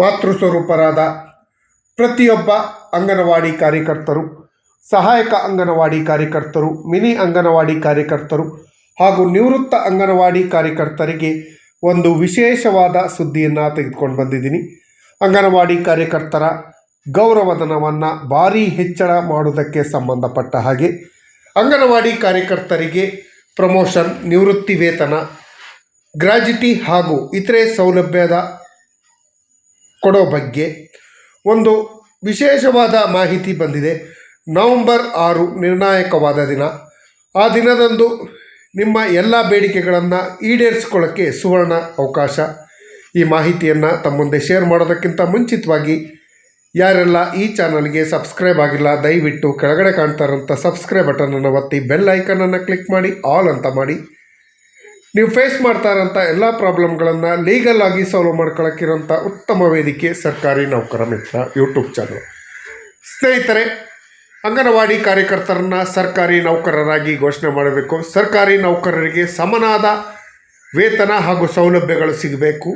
ಮಾತೃ ಸ್ವರೂಪರಾದ ಪ್ರತಿಯೊಬ್ಬ ಅಂಗನವಾಡಿ ಕಾರ್ಯಕರ್ತರು, ಸಹಾಯಕ ಅಂಗನವಾಡಿ ಕಾರ್ಯಕರ್ತರು, ಮಿನಿ ಅಂಗನವಾಡಿ ಕಾರ್ಯಕರ್ತರು ಹಾಗೂ ನಿವೃತ್ತ ಅಂಗನವಾಡಿ ಕಾರ್ಯಕರ್ತರಿಗೆ ಒಂದು ವಿಶೇಷವಾದ ಸುದ್ದಿಯನ್ನು ತೆಗೆದುಕೊಂಡು ಬಂದಿದ್ದೀನಿ. ಅಂಗನವಾಡಿ ಕಾರ್ಯಕರ್ತರ ಗೌರವಧನವನ್ನು ಭಾರೀ ಹೆಚ್ಚಳ ಮಾಡುವುದಕ್ಕೆ ಸಂಬಂಧಪಟ್ಟ ಹಾಗೆ ಅಂಗನವಾಡಿ ಕಾರ್ಯಕರ್ತರಿಗೆ ಪ್ರಮೋಷನ್, ನಿವೃತ್ತಿ ವೇತನ, ಗ್ರಾಜ್ಯುಟಿ ಹಾಗೂ ಇತರೆ ಸೌಲಭ್ಯದ ಕೊಡೋ ಬಗ್ಗೆ ಒಂದು ವಿಶೇಷವಾದ ಮಾಹಿತಿ ಬಂದಿದೆ. ನವೆಂಬರ್ ಆರು ನಿರ್ಣಾಯಕವಾದ ದಿನ. ಆ ದಿನದಂದು ನಿಮ್ಮ ಎಲ್ಲ ಬೇಡಿಕೆಗಳನ್ನು ಈಡೇರಿಸ್ಕೊಳ್ಳೋಕ್ಕೆ ಸುವರ್ಣ ಅವಕಾಶ. ಈ ಮಾಹಿತಿಯನ್ನು ತಮ್ಮ ಮುಂದೆ ಶೇರ್ ಮಾಡೋದಕ್ಕಿಂತ ಮುಂಚಿತವಾಗಿ ಯಾರೆಲ್ಲ ಈ ಚಾನಲ್ಗೆ ಸಬ್ಸ್ಕ್ರೈಬ್ ಆಗಿಲ್ಲ, ದಯವಿಟ್ಟು ಕೆಳಗಡೆ ಕಾಣ್ತಾ ಇರೋಂಥ ಸಬ್ಸ್ಕ್ರೈಬ್ ಬಟನನ್ನು ಒತ್ತಿ ಬೆಲ್ ಐಕನನ್ನು ಕ್ಲಿಕ್ ಮಾಡಿ, ಆಲ್ ಅಂತ ಮಾಡಿ. ನೀವು ಫೇಸ್ ಮಾಡ್ತಾ ಇರೋಂಥ ಎಲ್ಲ ಪ್ರಾಬ್ಲಮ್ಗಳನ್ನು ಲೀಗಲ್ ಆಗಿ ಸಾಲ್ವ್ ಮಾಡ್ಕೊಳಕ್ಕಿರೋಂಥ ಉತ್ತಮ ವೇದಿಕೆ ಸರ್ಕಾರಿ ನೌಕರ ಮಿತ್ರ ಯೂಟ್ಯೂಬ್ ಚಾನಲ್ ಸ್ನೇಹಿತರೆ, ಅಂಗನವಾಡಿ ಕಾರ್ಯಕರ್ತರನ್ನು ಸರ್ಕಾರಿ ನೌಕರರಾಗಿ ಘೋಷಣೆ ಮಾಡಬೇಕು. ಸರ್ಕಾರಿ ನೌಕರರಿಗೆ ಸಮನಾದ ವೇತನ ಹಾಗೂ ಸೌಲಭ್ಯಗಳು ಸಿಗಬೇಕು.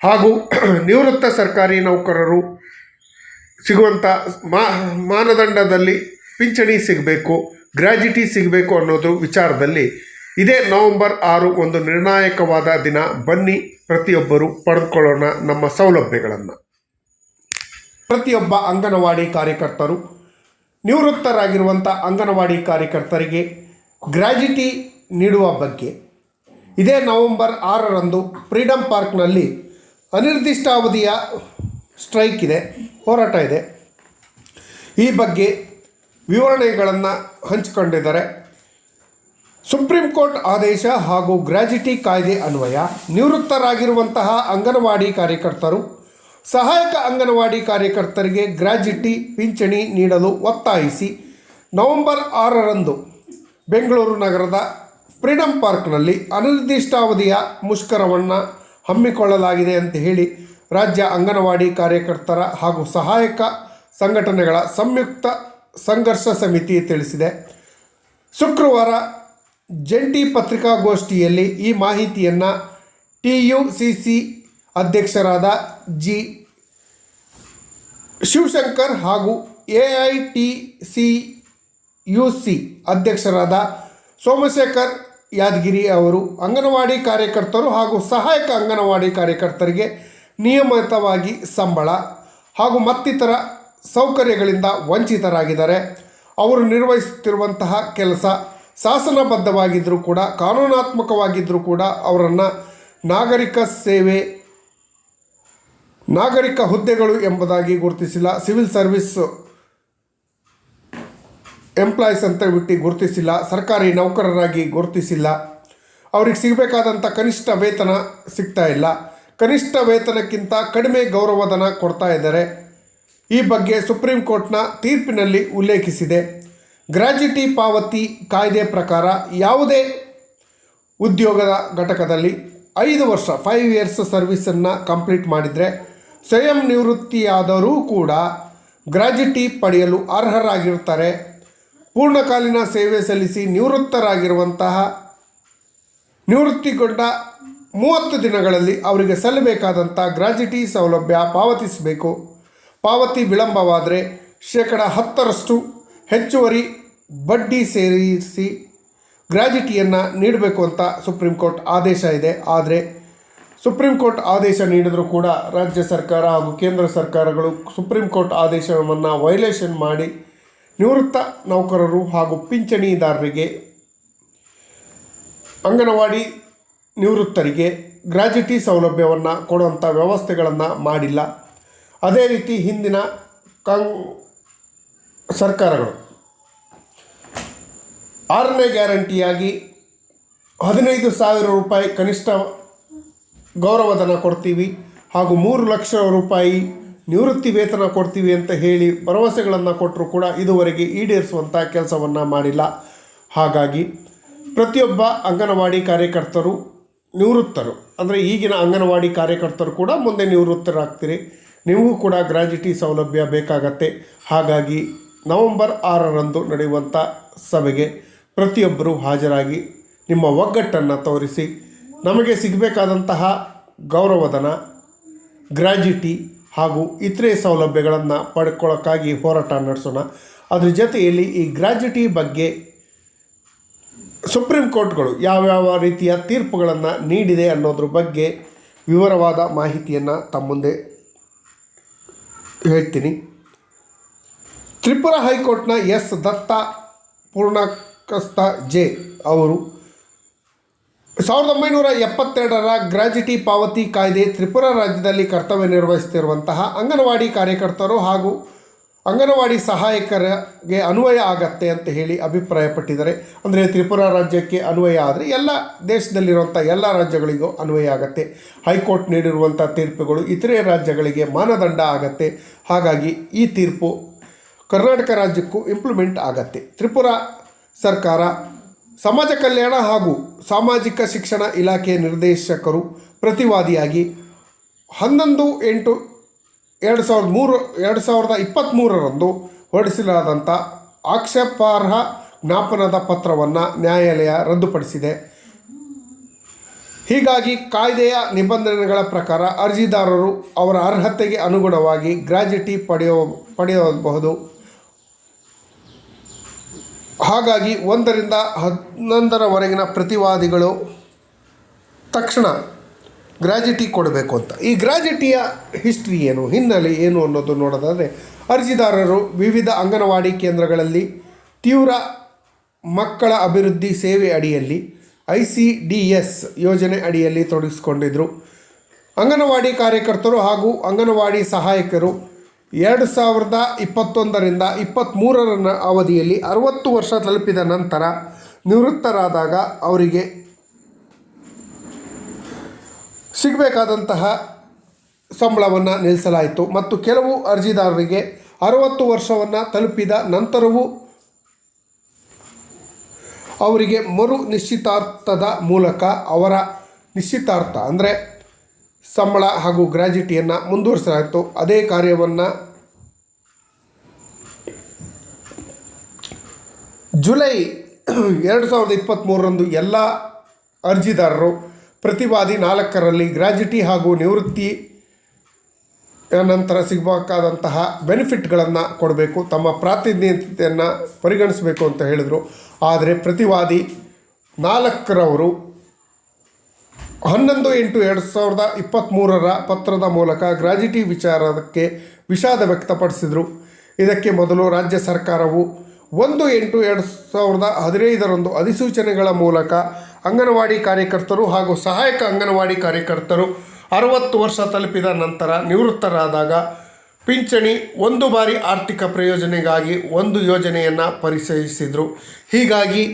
ಹಾಗೂ ನಿವೃತ್ತ ಸರ್ಕಾರಿ ನೌಕರರು ಸಿಗುವಂಥ ಮಾನದಂಡದಲ್ಲಿ ಪಿಂಚಣಿ ಸಿಗಬೇಕು ಗ್ರ್ಯಾಜುಟಿ ಸಿಗಬೇಕು ಅನ್ನೋದು ವಿಚಾರದಲ್ಲಿ ಇದೇ ನವೆಂಬರ್ ಆರು ಒಂದು ನಿರ್ಣಾಯಕವಾದ ದಿನ. ಬನ್ನಿ, ಪ್ರತಿಯೊಬ್ಬರು ಪಡೆದುಕೊಳ್ಳೋಣ ನಮ್ಮ ಸೌಲಭ್ಯಗಳನ್ನು. ಪ್ರತಿಯೊಬ್ಬ ಅಂಗನವಾಡಿ ಕಾರ್ಯಕರ್ತರು ನಿವೃತ್ತರಾಗಿರುವಂಥ ಅಂಗನವಾಡಿ ಕಾರ್ಯಕರ್ತರಿಗೆ ಗ್ರ್ಯಾಜುಟಿ ನೀಡುವ ಬಗ್ಗೆ. ಇದೇ ನವೆಂಬರ್ ಆರರಂದು ಫ್ರೀಡಮ್ ಪಾರ್ಕ್ನಲ್ಲಿ ಅನಿರ್ದಿಷ್ಟಾವಧಿಯ ಸ್ಟ್ರೈಕ್ ಇದೆ, ಹೋರಾಟ ಇದೆ. ಈ ಬಗ್ಗೆ ವಿವರಣೆಗಳನ್ನು ಹಂಚಿಕೊಂಡಿದ್ದಾರೆ. ಸುಪ್ರೀಂ ಕೋರ್ಟ್ ಆದೇಶ ಹಾಗೂ ಗ್ರಾಜ್ಯುಟಿ ಕಾಯ್ದೆ ಅನ್ವಯ ನಿವೃತ್ತರಾಗಿರುವಂತಹ ಅಂಗನವಾಡಿ ಕಾರ್ಯಕರ್ತರು, ಸಹಾಯಕ ಅಂಗನವಾಡಿ ಕಾರ್ಯಕರ್ತರಿಗೆ ಗ್ರಾಜ್ಯುಟಿ ಪಿಂಚಣಿ ನೀಡಲು ಒತ್ತಾಯಿಸಿ ನವೆಂಬರ್ ಆರರಂದು ಬೆಂಗಳೂರು ನಗರದ ಫ್ರೀಡಂ ಪಾರ್ಕ್ನಲ್ಲಿ ಅನಿರ್ದಿಷ್ಟಾವಧಿಯ ಮುಷ್ಕರವನ್ನು ಹಮ್ಮಿಕೊಳ್ಳಲಾಗಿದೆ ಅಂತ ಹೇಳಿ ರಾಜ್ಯ ಅಂಗನವಾಡಿ ಕಾರ್ಯಕರ್ತರ ಹಾಗೂ ಸಹಾಯಕ ಸಂಘಟನೆಗಳ ಸಂಯುಕ್ತ ಸಂಘರ್ಷ ಸಮಿತಿ ತಿಳಿಸಿದೆ. ಶುಕ್ರವಾರ ಜಂಟಿ ಪತ್ರಿಕಾಗೋಷ್ಠಿಯಲ್ಲಿ ಈ ಮಾಹಿತಿಯನ್ನು ಟಿ ಯು ಸಿ ಸಿ ಅಧ್ಯಕ್ಷರಾದ ಜಿ ಶಿವಶಂಕರ್ ಹಾಗೂ A I T U C C ಅಧ್ಯಕ್ಷರಾದ ಸೋಮಶೇಖರ್ ಯಾದಗಿರಿ ಅವರು ಅಂಗನವಾಡಿ ಕಾರ್ಯಕರ್ತರು ಹಾಗೂ ಸಹಾಯಕ ಅಂಗನವಾಡಿ ಕಾರ್ಯಕರ್ತರಿಗೆ ನಿಯಮಿತವಾಗಿ ಸಂಬಳ ಹಾಗೂ ಮತ್ತಿತರ ಸೌಕರ್ಯಗಳಿಂದ ವಂಚಿತರಾಗಿದ್ದಾರೆ. ಅವರು ನಿರ್ವಹಿಸುತ್ತಿರುವಂತಹ ಕೆಲಸ ಶಾಸನಬದ್ಧವಾಗಿದ್ದರೂ ಕೂಡ ಕಾನೂನಾತ್ಮಕವಾಗಿದ್ದರೂ ಕೂಡ ಅವರನ್ನು ನಾಗರಿಕ ಸೇವೆ, ನಾಗರಿಕ ಹುದ್ದೆಗಳು ಎಂಬುದಾಗಿ ಗುರುತಿಸಿಲ್ಲ, ಸಿವಿಲ್ ಸರ್ವಿಸ್ ಎಂಪ್ಲಾಯೀಸ್ ಅಂತ ಬಿಟ್ಟು ಗುರುತಿಸಿಲ್ಲ, ಸರ್ಕಾರಿ ನೌಕರರಾಗಿ ಗುರುತಿಸಿಲ್ಲ. ಅವ್ರಿಗೆ ಸಿಗಬೇಕಾದಂಥ ಕನಿಷ್ಠ ವೇತನ ಸಿಗ್ತಾ ಇಲ್ಲ. ಕನಿಷ್ಠ ವೇತನಕ್ಕಿಂತ ಕಡಿಮೆ ಗೌರವಧನ ಕೊಡ್ತಾ ಇದ್ದಾರೆ. ಈ ಬಗ್ಗೆ ಸುಪ್ರೀಂ ಕೋರ್ಟ್ನ ತೀರ್ಪಿನಲ್ಲಿ ಉಲ್ಲೇಖಿಸಿದೆ. ಗ್ರ್ಯಾಜುಟಿ ಪಾವತಿ ಕಾಯ್ದೆ ಪ್ರಕಾರ ಯಾವುದೇ ಉದ್ಯೋಗದ ಘಟಕದಲ್ಲಿ ಐದು ವರ್ಷ ಫೈವ್ ಇಯರ್ಸ್ ಸರ್ವಿಸನ್ನು ಕಂಪ್ಲೀಟ್ ಮಾಡಿದರೆ ಸ್ವಯಂ ನಿವೃತ್ತಿಯಾದರೂ ಕೂಡ ಗ್ರಾಜ್ಯುಟಿ ಪಡೆಯಲು ಅರ್ಹರಾಗಿರ್ತಾರೆ ಪೂರ್ಣಕಾಲೀನ ಸೇವೆ ಸಲ್ಲಿಸಿ ನಿವೃತ್ತರಾಗಿರುವಂತಹ ನಿವೃತ್ತಿಗೊಂಡ ಮೂವತ್ತು ದಿನಗಳಲ್ಲಿ ಅವರಿಗೆ ಸಲ್ಲಬೇಕಾದಂಥ ಗ್ರಾಜ್ಯುಟಿ ಸೌಲಭ್ಯ ಪಾವತಿಸಬೇಕು. ಪಾವತಿ ವಿಳಂಬವಾದರೆ ಶೇಕಡ ಹತ್ತರಷ್ಟು ಹೆಚ್ಚುವರಿ ಬಡ್ಡಿ ಸೇರಿಸಿ ಗ್ರ್ಯಾಜುಟಿಯನ್ನು ನೀಡಬೇಕು ಅಂತ ಸುಪ್ರೀಂ ಕೋರ್ಟ್ ಆದೇಶ ಇದೆ. ಆದರೆ ಸುಪ್ರೀಂ ಕೋರ್ಟ್ ಆದೇಶ ನೀಡಿದರೂ ಕೂಡ ರಾಜ್ಯ ಸರ್ಕಾರ ಹಾಗೂ ಕೇಂದ್ರ ಸರ್ಕಾರಗಳು ಸುಪ್ರೀಂ ಕೋರ್ಟ್ ಆದೇಶವನ್ನು ವೈಲೇಷನ್ ಮಾಡಿ ನಿವೃತ್ತ ನೌಕರರು ಹಾಗೂ ಪಿಂಚಣಿದಾರರಿಗೆ, ಅಂಗನವಾಡಿ ನಿವೃತ್ತರಿಗೆ ಗ್ರ್ಯಾಜುಟಿ ಸೌಲಭ್ಯವನ್ನು ಕೊಡುವಂಥ ವ್ಯವಸ್ಥೆಗಳನ್ನು ಮಾಡಿಲ್ಲ. ಅದೇ ರೀತಿ ಹಿಂದಿನ ಕಾಂಗ್ ಸರ್ಕಾರಗಳು. ಆರನೇ ಗ್ಯಾರಂಟಿಯಾಗಿ ಹದಿನೈದು ಸಾವಿರ ರೂಪಾಯಿ ಕನಿಷ್ಠ ಗೌರವಧನ ಕೊಡ್ತೀವಿ ಹಾಗೂ ಮೂರು ಲಕ್ಷ ರೂಪಾಯಿ ನಿವೃತ್ತಿ ವೇತನ ಕೊಡ್ತೀವಿ ಅಂತ ಹೇಳಿ ಭರವಸೆಗಳನ್ನು ಕೊಟ್ಟರು ಕೂಡ ಇದುವರೆಗೆ ಈಡೇರಿಸುವಂಥ ಕೆಲಸವನ್ನು ಮಾಡಿಲ್ಲ. ಹಾಗಾಗಿ ಪ್ರತಿಯೊಬ್ಬ ಅಂಗನವಾಡಿ ಕಾರ್ಯಕರ್ತರು ನಿವೃತ್ತರು, ಅಂದರೆ ಈಗಿನ ಅಂಗನವಾಡಿ ಕಾರ್ಯಕರ್ತರು ಕೂಡ ಮುಂದೆ ನಿವೃತ್ತರಾಗ್ತೀರಿ. ನಿಮಗೂ ಕೂಡ ಗ್ರಾಜ್ಯುಟಿ ಸೌಲಭ್ಯ ಬೇಕಾಗತ್ತೆ. ಹಾಗಾಗಿ ನವೆಂಬರ್ ಆರರಂದು ನಡೆಯುವಂಥ ಸಭೆಗೆ ಪ್ರತಿಯೊಬ್ಬರೂ ಹಾಜರಾಗಿ ನಿಮ್ಮ ಒಗ್ಗಟ್ಟನ್ನು ತೋರಿಸಿ ನಮಗೆ ಸಿಗಬೇಕಾದಂತಹ ಗೌರವಧನ ಗ್ರ್ಯಾಜ್ಯುಟಿ ಹಾಗೂ ಇತರೆ ಸೌಲಭ್ಯಗಳನ್ನು ಪಡ್ಕೊಳ್ಳೋಕ್ಕಾಗಿ ಹೋರಾಟ ನಡೆಸೋಣ. ಅದ್ರ ಜೊತೆಯಲ್ಲಿ ಈ ಗ್ರ್ಯಾಜ್ಯುಟಿ ಬಗ್ಗೆ ಸುಪ್ರೀಂ ಕೋರ್ಟ್ಗಳು ಯಾವ್ಯಾವ ರೀತಿಯ ತೀರ್ಪುಗಳನ್ನು ನೀಡಿದೆ ಅನ್ನೋದ್ರ ಬಗ್ಗೆ ವಿವರವಾದ ಮಾಹಿತಿಯನ್ನು ತಮ್ಮ ಮುಂದೆ ಹೇಳ್ತೀನಿ. ತ್ರಿಪುರ ಹೈಕೋರ್ಟ್ನ ಎಸ್. ದತ್ತ ಪೂರ್ಣಕಸ್ತ ಜೆ. ಅವರು ಸಾವಿರದ ಒಂಬೈನೂರ ಎಪ್ಪತ್ತೆರಡರ ಗ್ರಾಜ್ಯುಟಿ ಪಾವತಿ ಕಾಯ್ದೆ ತ್ರಿಪುರ ರಾಜ್ಯದಲ್ಲಿ ಕರ್ತವ್ಯ ನಿರ್ವಹಿಸುತ್ತಿರುವಂತಹ ಅಂಗನವಾಡಿ ಕಾರ್ಯಕರ್ತರು ಹಾಗೂ ಅಂಗನವಾಡಿ ಸಹಾಯಕರಿಗೆ ಅನ್ವಯ ಆಗತ್ತೆ ಅಂತ ಹೇಳಿ ಅಭಿಪ್ರಾಯಪಟ್ಟಿದ್ದಾರೆ. ಅಂದರೆ ತ್ರಿಪುರ ರಾಜ್ಯಕ್ಕೆ ಅನ್ವಯ ಆದರೆ ಎಲ್ಲ ದೇಶದಲ್ಲಿರುವಂಥ ಎಲ್ಲ ರಾಜ್ಯಗಳಿಗೂ ಅನ್ವಯ ಆಗತ್ತೆ. ಹೈಕೋರ್ಟ್ ನೀಡಿರುವಂಥ ತೀರ್ಪುಗಳು ಇತರೆ ರಾಜ್ಯಗಳಿಗೆ ಮಾನದಂಡ ಆಗತ್ತೆ. ಹಾಗಾಗಿ ಈ ತೀರ್ಪು ಕರ್ನಾಟಕ ರಾಜ್ಯಕ್ಕೂ ಇಂಪ್ಲಿಮೆಂಟ್ ಆಗತ್ತೆ. ತ್ರಿಪುರ ಸರ್ಕಾರ ಸಮಾಜ ಕಲ್ಯಾಣ ಹಾಗೂ ಸಾಮಾಜಿಕ ಶಿಕ್ಷಣ ಇಲಾಖೆಯ ನಿರ್ದೇಶಕರು ಪ್ರತಿವಾದಿಯಾಗಿ ಹನ್ನೊಂದು ಎಂಟು ಎರಡು ಸಾವಿರದ ಮೂರು, ಎರಡು ಸಾವಿರದ ಇಪ್ಪತ್ತ್ಮೂರರಂದು ಹೊರಡಿಸಲಾದಂಥ ಆಕ್ಷೇಪಾರ್ಹ ಜ್ಞಾಪನದ ಪತ್ರವನ್ನು ನ್ಯಾಯಾಲಯ ರದ್ದುಪಡಿಸಿದೆ. ಹೀಗಾಗಿ ಕಾಯ್ದೆಯ ನಿಬಂಧನೆಗಳ ಪ್ರಕಾರ ಅರ್ಜಿದಾರರು ಅವರ ಅರ್ಹತೆಗೆ ಅನುಗುಣವಾಗಿ ಗ್ರಾಜ್ಯುಟಿ ಪಡೆಯೋ, ಪಡೆಯಬಹುದು. ಹಾಗಾಗಿ ಒಂದರಿಂದ ಹನ್ನೊಂದರವರೆಗಿನ ಪ್ರತಿವಾದಿಗಳು ತಕ್ಷಣ ಗ್ರ್ಯಾಜುಟಿ ಕೊಡಬೇಕು ಅಂತ. ಈ ಗ್ರ್ಯಾಜುಟಿಯ ಹಿಸ್ಟ್ರಿ ಏನು, ಹಿನ್ನೆಲೆ ಏನು ಅನ್ನೋದು ನೋಡೋದಾದರೆ, ಅರ್ಜಿದಾರರು ವಿವಿಧ ಅಂಗನವಾಡಿ ಕೇಂದ್ರಗಳಲ್ಲಿ ತೀವ್ರ ಮಕ್ಕಳ ಅಭಿವೃದ್ಧಿ ಸೇವೆ ಅಡಿಯಲ್ಲಿ, ಐ ಸಿ ಡಿ ಎಸ್ ಯೋಜನೆ ಅಡಿಯಲ್ಲಿ ತೊಡಗಿಸಿಕೊಂಡಿದ್ದರು ಅಂಗನವಾಡಿ ಕಾರ್ಯಕರ್ತರು ಹಾಗೂ ಅಂಗನವಾಡಿ ಸಹಾಯಕರು ಎರಡು ಸಾವಿರದ ಇಪ್ಪತ್ತೊಂದರಿಂದ ಇಪ್ಪತ್ತ್ಮೂರರ ಅವಧಿಯಲ್ಲಿ ಅರವತ್ತು ವರ್ಷ ತಲುಪಿದ ನಂತರ ನಿವೃತ್ತರಾದಾಗ ಅವರಿಗೆ ಸಿಗಬೇಕಾದಂತಹ ಸಂಬಳವನ್ನು ನಿಲ್ಲಿಸಲಾಯಿತು. ಮತ್ತು ಕೆಲವು ಅರ್ಜಿದಾರರಿಗೆ ಅರವತ್ತು ವರ್ಷವನ್ನು ತಲುಪಿದ ನಂತರವೂ ಅವರಿಗೆ ಮರು ನಿಶ್ಚಿತಾರ್ಥದ ಮೂಲಕ ಅವರ ನಿಶ್ಚಿತಾರ್ಥ, ಅಂದರೆ ಸಂಬಳ ಹಾಗೂ ಗ್ರ್ಯಾಜುಟಿಯನ್ನು ಮುಂದುವರಿಸಲಾಯಿತು ಅದೇ ಕಾರ್ಯವನ್ನು ಜುಲೈ ಎರಡು ಸಾವಿರದ ಇಪ್ಪತ್ತ್ಮೂರರಂದು ಎಲ್ಲ ಅರ್ಜಿದಾರರು ಪ್ರತಿವಾದಿ ನಾಲ್ಕರಲ್ಲಿ ಗ್ರ್ಯಾಜುಟಿ ಹಾಗೂ ನಿವೃತ್ತಿ ನಂತರ ಸಿಗಬೇಕಾದಂತಹ ಬೆನಿಫಿಟ್ಗಳನ್ನು ಕೊಡಬೇಕು, ತಮ್ಮ ಪ್ರಾತಿನಿಧ್ಯತೆಯನ್ನು ಪರಿಗಣಿಸಬೇಕು ಅಂತ ಹೇಳಿದರು. ಆದರೆ ಪ್ರತಿವಾದಿ ನಾಲ್ಕರವರು ಹನ್ನೊಂದು ಎಂಟು ಎರಡು ಸಾವಿರದ ಇಪ್ಪತ್ತ್ಮೂರರ ಪತ್ರದ ಮೂಲಕ ಗ್ರಾಜಿಟಿ ವಿಚಾರಕ್ಕೆ ವಿಷಾದ ವ್ಯಕ್ತಪಡಿಸಿದರು. ಇದಕ್ಕೆ ಮೊದಲು ರಾಜ್ಯ ಸರ್ಕಾರವು ಒಂದು ಎಂಟು ಎರಡು ಸಾವಿರದ ಹದಿನೈದರಂದು ಅಧಿಸೂಚನೆಗಳ ಮೂಲಕ ಅಂಗನವಾಡಿ ಕಾರ್ಯಕರ್ತರು ಹಾಗೂ ಸಹಾಯಕ ಅಂಗನವಾಡಿ ಕಾರ್ಯಕರ್ತರು ಅರವತ್ತು ವರ್ಷ ತಲುಪಿದ ನಂತರ ನಿವೃತ್ತರಾದಾಗ ಪಿಂಚಣಿ ಒಂದು ಬಾರಿ ಆರ್ಥಿಕ ಪ್ರಯೋಜನೆಗಾಗಿ ಒಂದು ಯೋಜನೆಯನ್ನು ಪರಿಚಯಿಸಿದರು. ಹೀಗಾಗಿ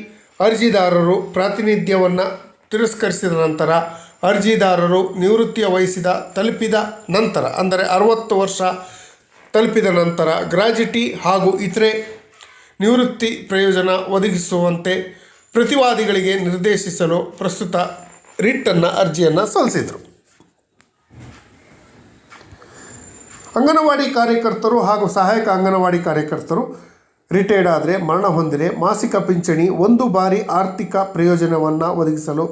ಅರ್ಜಿದಾರರು ಪ್ರಾತಿನಿಧ್ಯವನ್ನು ತಿರಸ್ಕರಿಸಿದ ನಂತರ ಅರ್ಜಿದಾರರು ನಿವೃತ್ತಿಯ ವಯಸ್ಸಿದ ತಲುಪಿದ ನಂತರ, ಅಂದರೆ ಅರವತ್ತು ವರ್ಷ ತಲುಪಿದ ನಂತರ ಗ್ರಾಜಿಟಿ ಹಾಗೂ ಇತರೆ ನಿವೃತ್ತಿ ಪ್ರಯೋಜನ ಒದಗಿಸುವಂತೆ ಪ್ರತಿವಾದಿಗಳಿಗೆ ನಿರ್ದೇಶಿಸಲು ಪ್ರಸ್ತುತ ರಿಟ್ಟನ್ನು ಅರ್ಜಿಯನ್ನು ಸಲ್ಲಿಸಿದರು. ಅಂಗನವಾಡಿ ಕಾರ್ಯಕರ್ತರು ಹಾಗೂ ಸಹಾಯಕ ಅಂಗನವಾಡಿ ಕಾರ್ಯಕರ್ತರು ರಿಟೈರ್ಡ್ ಆದರೆ ಮರಣ ಹೊಂದಿದೆ. ಮಾಸಿಕ ಪಿಂಚಣಿ ಒಂದು ಬಾರಿ ಆರ್ಥಿಕ ಪ್ರಯೋಜನವನ್ನು ಒದಗಿಸಲು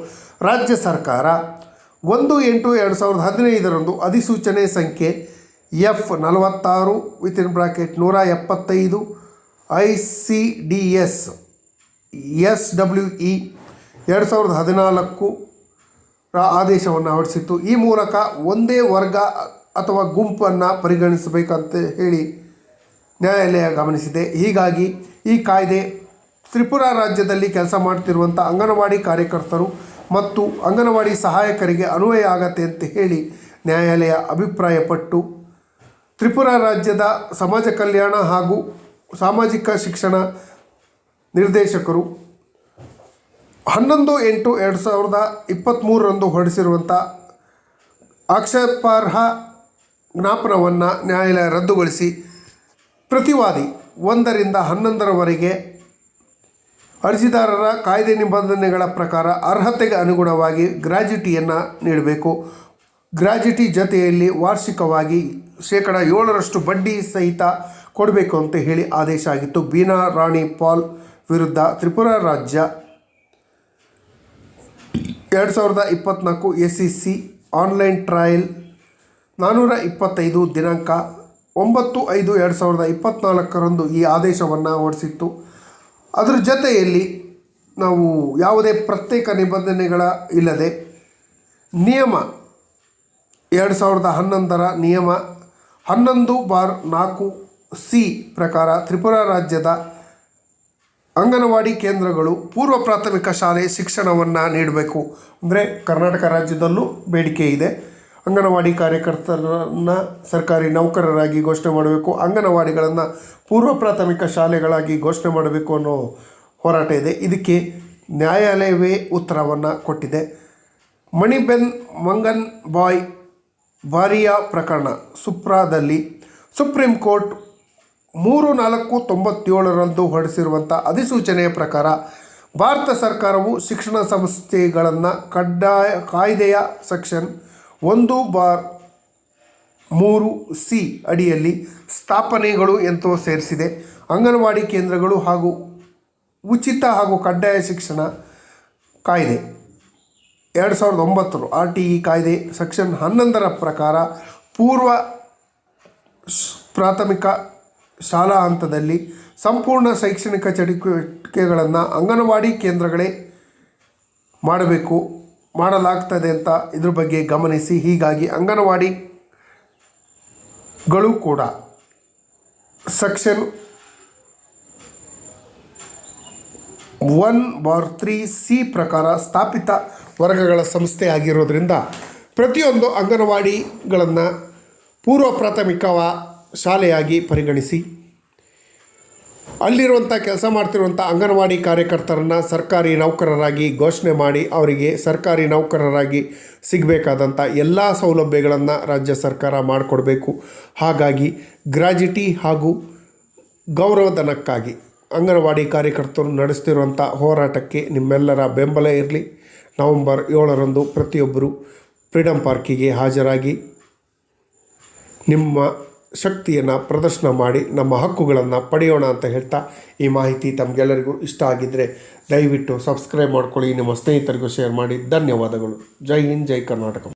ರಾಜ್ಯ ಸರ್ಕಾರ ಒಂದು ಎಂಟು ಎರಡು ಸಾವಿರದ ಹದಿನೈದರಂದು ಅಧಿಸೂಚನೆ ಸಂಖ್ಯೆ ಎಫ್ ನಲವತ್ತಾರು ವಿತಿನ್ ಬ್ರಾಕೆಟ್ ನೂರ ಎಪ್ಪತ್ತೈದು I C D S S W E ಎರಡು ಸಾವಿರದ ಹದಿನಾಲ್ಕು ಆದೇಶವನ್ನು ಹೊರಡಿಸಿತ್ತು. ಈ ಮೂಲಕ ಒಂದೇ ವರ್ಗ ಅಥವಾ ಗುಂಪನ್ನು ಪರಿಗಣಿಸಬೇಕಂತ ಹೇಳಿ ನ್ಯಾಯಾಲಯ ಗಮನಿಸಿದೆ. ಹೀಗಾಗಿ ಈ ಕಾಯ್ದೆ ತ್ರಿಪುರ ರಾಜ್ಯದಲ್ಲಿ ಕೆಲಸ ಮಾಡ್ತಿರುವಂಥ ಅಂಗನವಾಡಿ ಕಾರ್ಯಕರ್ತರು ಮತ್ತು ಅಂಗನವಾಡಿ ಸಹಾಯಕರಿಗೆ ಅನ್ವಯ ಆಗತ್ತೆ ಅಂತ ಹೇಳಿ ನ್ಯಾಯಾಲಯ ಅಭಿಪ್ರಾಯಪಟ್ಟು ತ್ರಿಪುರ ರಾಜ್ಯದ ಸಮಾಜ ಕಲ್ಯಾಣ ಹಾಗೂ ಸಾಮಾಜಿಕ ಶಿಕ್ಷಣ ನಿರ್ದೇಶಕರು ಹನ್ನೊಂದು ಎಂಟು ಎರಡು ಸಾವಿರದ ಇಪ್ಪತ್ತ್ಮೂರರಂದು ಹೊರಡಿಸಿರುವಂಥ ಆಕ್ಷೇಪಾರ್ಹ ಜ್ಞಾಪನವನ್ನು ನ್ಯಾಯಾಲಯ ರದ್ದುಗೊಳಿಸಿ ಪ್ರತಿವಾದಿ ಒಂದರಿಂದ ಹನ್ನೊಂದರವರೆಗೆ ಅರ್ಜಿದಾರರ ಕಾಯ್ದೆ ನಿಬಂಧನೆಗಳ ಪ್ರಕಾರ ಅರ್ಹತೆಗೆ ಅನುಗುಣವಾಗಿ ಗ್ರಾಜ್ಯುಟಿಯನ್ನು ನೀಡಬೇಕು. ಗ್ರಾಜ್ಯುಟಿ ಜೊತೆಯಲ್ಲಿ ವಾರ್ಷಿಕವಾಗಿ ಶೇಕಡ ಏಳರಷ್ಟು ಬಡ್ಡಿ ಸಹಿತ ಕೊಡಬೇಕು ಅಂತ ಹೇಳಿ ಆದೇಶ ಆಗಿತ್ತು. ಬೀನಾ ರಾಣಿ ಪಾಲ್ ವಿರುದ್ಧ ತ್ರಿಪುರ ರಾಜ್ಯ ಎರಡು ಸಾವಿರದ ಇಪ್ಪತ್ತ್ನಾಲ್ಕು S C C online trial ನಾನ್ನೂರ ಇಪ್ಪತ್ತೈದು ದಿನಾಂಕ ಒಂಬತ್ತು ಐದು ಎರಡು ಸಾವಿರದ ಇಪ್ಪತ್ತ್ನಾಲ್ಕರಂದು ಈ ಆದೇಶವನ್ನು ಹೊರಡಿಸಿತ್ತು. ಅದರ ಜೊತೆಯಲ್ಲಿ ನಾವು ಯಾವುದೇ ಪ್ರತ್ಯೇಕ ನಿಬಂಧನೆಗಳ ಇಲ್ಲದೆ ನಿಯಮ ಎರಡು ಸಾವಿರದ ಹನ್ನೊಂದರ ನಿಯಮ ಹನ್ನೊಂದು ಬಾರ್ ನಾಲ್ಕು ಸಿ ಪ್ರಕಾರ ತ್ರಿಪುರ ರಾಜ್ಯದ ಅಂಗನವಾಡಿ ಕೇಂದ್ರಗಳು ಪೂರ್ವ ಪ್ರಾಥಮಿಕ ಶಾಲೆ ಶಿಕ್ಷಣವನ್ನು ನೀಡಬೇಕು. ಅಂದರೆ ಕರ್ನಾಟಕ ರಾಜ್ಯದಲ್ಲೂ ಬೇಡಿಕೆ ಇದೆ. ಅಂಗನವಾಡಿ ಕಾರ್ಯಕರ್ತರನ್ನು ಸರ್ಕಾರಿ ನೌಕರರಾಗಿ ಘೋಷಣೆ ಮಾಡಬೇಕು, ಅಂಗನವಾಡಿಗಳನ್ನು ಪೂರ್ವ ಪ್ರಾಥಮಿಕ ಶಾಲೆಗಳಾಗಿ ಘೋಷಣೆ ಮಾಡಬೇಕು ಅನ್ನೋ ಹೋರಾಟ ಇದೆ. ಇದಕ್ಕೆ ನ್ಯಾಯಾಲಯವೇ ಉತ್ತರವನ್ನು ಕೊಟ್ಟಿದೆ. ಮಣಿಬೆನ್ ಮಂಗನ್ ಬಾಯ್ ಬಾರಿಯಾ ಪ್ರಕರಣ ಸುಪ್ರಾದಲ್ಲಿ ಸುಪ್ರೀಂ ಕೋರ್ಟ್ ಮೂರು ನಾಲ್ಕು ತೊಂಬತ್ತೇಳರಂದು ಹೊರಡಿಸಿರುವಂಥ ಅಧಿಸೂಚನೆಯ ಪ್ರಕಾರ ಭಾರತ ಸರ್ಕಾರವು ಶಿಕ್ಷಣ ಸಂಸ್ಥೆಗಳನ್ನು ಕಡ್ಡಾಯ ಕಾಯ್ದೆಯ ಸೆಕ್ಷನ್ ಒಂದು ಬಾರ್ ಮೂರು ಸಿ ಅಡಿಯಲ್ಲಿ ಸ್ಥಾಪನೆಗಳು ಎಂತೋ ಸೇರಿಸಿದೆ. ಅಂಗನವಾಡಿ ಕೇಂದ್ರಗಳು ಹಾಗೂ ಉಚಿತ ಹಾಗೂ ಕಡ್ಡಾಯ ಶಿಕ್ಷಣ ಕಾಯ್ದೆ. ಎರಡು ಸಾವಿರದ ಒಂಬತ್ತರ ಆರ್ ಟಿ ಇ ಕಾಯ್ದೆ ಸೆಕ್ಷನ್ ಹನ್ನೊಂದರ ಪ್ರಕಾರ ಪೂರ್ವ ಪ್ರಾಥಮಿಕ ಶಾಲಾ ಹಂತದಲ್ಲಿ ಸಂಪೂರ್ಣ ಶೈಕ್ಷಣಿಕ ಚಟುವಟಿಕೆಗಳನ್ನು ಅಂಗನವಾಡಿ ಕೇಂದ್ರಗಳೇ ಮಾಡಬೇಕು. ಮಾಡಲಾಗ್ತದೆ ಅಂತ ಇದ್ರ ಬಗ್ಗೆ ಗಮನಿಸಿ. ಹೀಗಾಗಿ ಅಂಗನವಾಡಿಗಳು ಕೂಡ section one bar three C ಪ್ರಕಾರ ಸ್ಥಾಪಿತ ವರ್ಗಗಳ ಸಂಸ್ಥೆ ಆಗಿರೋದ್ರಿಂದ ಪ್ರತಿಯೊಂದು ಅಂಗನವಾಡಿಗಳನ್ನು ಪೂರ್ವ ಪ್ರಾಥಮಿಕವ ಶಾಲೆಯಾಗಿ ಪರಿಗಣಿಸಿ ಅಲ್ಲಿರುವಂಥ ಕೆಲಸ ಮಾಡ್ತಿರುವಂಥ ಅಂಗನವಾಡಿ ಕಾರ್ಯಕರ್ತರನ್ನು ಸರ್ಕಾರಿ ನೌಕರರಾಗಿ ಘೋಷಣೆ ಮಾಡಿ ಅವರಿಗೆ ಸರ್ಕಾರಿ ನೌಕರರಾಗಿ ಸಿಗಬೇಕಾದಂಥ ಎಲ್ಲ ಸೌಲಭ್ಯಗಳನ್ನು ರಾಜ್ಯ ಸರ್ಕಾರ ಮಾಡಿಕೊಡಬೇಕು. ಹಾಗಾಗಿ ಗ್ರಾಜ್ಯುಟಿ ಹಾಗೂ ಗೌರವಧನಕ್ಕಾಗಿ ಅಂಗನವಾಡಿ ಕಾರ್ಯಕರ್ತರು ನಡೆಸ್ತಿರುವಂಥ ಹೋರಾಟಕ್ಕೆ ನಿಮ್ಮೆಲ್ಲರ ಬೆಂಬಲ ಇರಲಿ. ನವೆಂಬರ್ ಏಳರಂದು ಪ್ರತಿಯೊಬ್ಬರು ಫ್ರೀಡಮ್ ಪಾರ್ಕಿಗೆ ಹಾಜರಾಗಿ ನಿಮ್ಮ ಶಕ್ತಿಯನ್ನು ಪ್ರದರ್ಶನ ಮಾಡಿ ನಮ್ಮ ಹಕ್ಕುಗಳನ್ನು ಪಡೆಯೋಣ ಅಂತ ಹೇಳ್ತಾ ಈ ಮಾಹಿತಿ ತಮಗೆಲ್ಲರಿಗೂ ಇಷ್ಟ ಆಗಿದ್ದರೆ ದಯವಿಟ್ಟು ಸಬ್ಸ್ಕ್ರೈಬ್ ಮಾಡ್ಕೊಳ್ಳಿ. ನಿಮ್ಮ ಸ್ನೇಹಿತರಿಗೂ ಶೇರ್ ಮಾಡಿ. ಧನ್ಯವಾದಗಳು. ಜೈ ಹಿಂದ್, ಜೈ ಕರ್ನಾಟಕ.